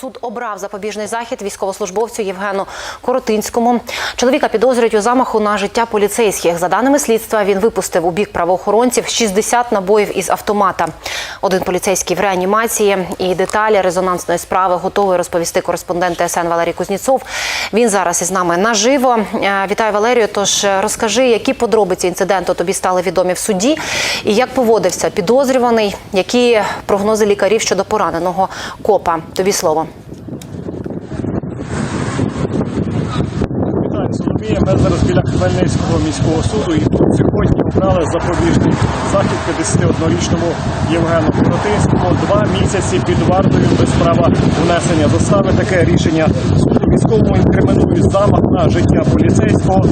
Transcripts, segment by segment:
суд обрав запобіжний захід військовослужбовцю Євгену Коротинському. Чоловіка підозрюють у замаху на життя поліцейських. За даними слідства, він випустив у бік правоохоронців 60 набоїв із автомата. Один поліцейський в реанімації і деталі резонансної справи готовий розповісти кореспондент ТСН Валерій Кузнєцов. Він зараз із нами наживо. Е, Вітаю Валерію. Тож е, розкажи, які подробиці інциденту тобі стали відомі в суді, і як поводився підозрюваний, які прогнози лікарів щодо пораненого копа. Тобі слово. Ми зараз біля Хмельницького міського суду і тут сьогодні обрали запобіжний захід 51-річному Євгену Коротинському. Два місяці під вартою без права внесення застави. Таке рішення суду військовому інкримінують замах на життя поліцейського.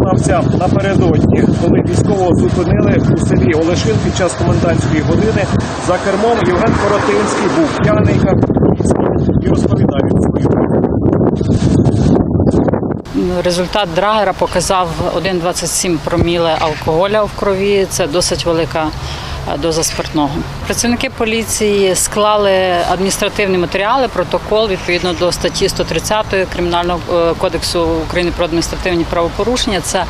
Стався напередодні, коли військового зупинили у селі Олешин під час комендантської години. За кермом Євген Коротинський був п'яний, і розповідає Результат драгера показав 1,27 проміле алкоголя в крові. Це досить велика е, доза спиртного. Працівники поліції склали адміністративні матеріали, протокол відповідно до статті 130 Кримінального е, кодексу України про адміністративні правопорушення. Це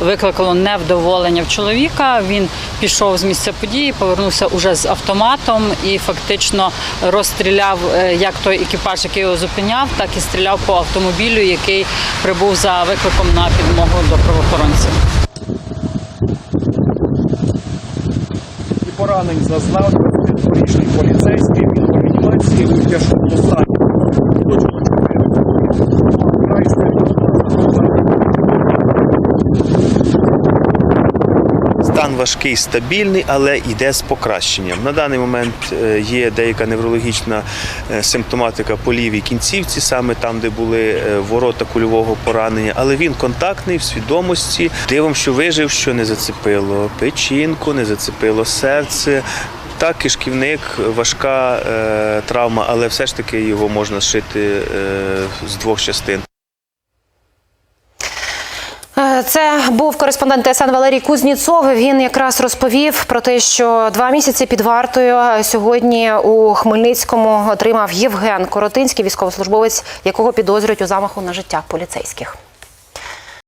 викликало невдоволення в чоловіка. Він пішов з місця події, повернувся уже з автоматом і фактично розстріляв е, як той екіпаж, який його зупиняв, так і стріляв по автомобілю, який прибув за викликом на підмогу до правоохоронців. і поранень зазнав 22-річний поліцейський. Він в реанімації у тяжкому стані. Точно Стан важкий, стабільний, але йде з покращенням. На даний момент е, є деяка неврологічна е, симптоматика по лівій кінцівці, саме там, де були е, ворота кульового поранення, але він контактний в свідомості. Дивом, що вижив, що не зацепило печінку, не зацепило серце. Так, кишківник, важка е, травма, але все ж таки його можна зшити е, з двох частин. Це був кореспондент ТСН Валерій Кузніцов. Він якраз розповів про те, що два місяці під вартою сьогодні у Хмельницькому отримав Євген Коротинський, військовослужбовець, якого підозрюють у замаху на життя поліцейських.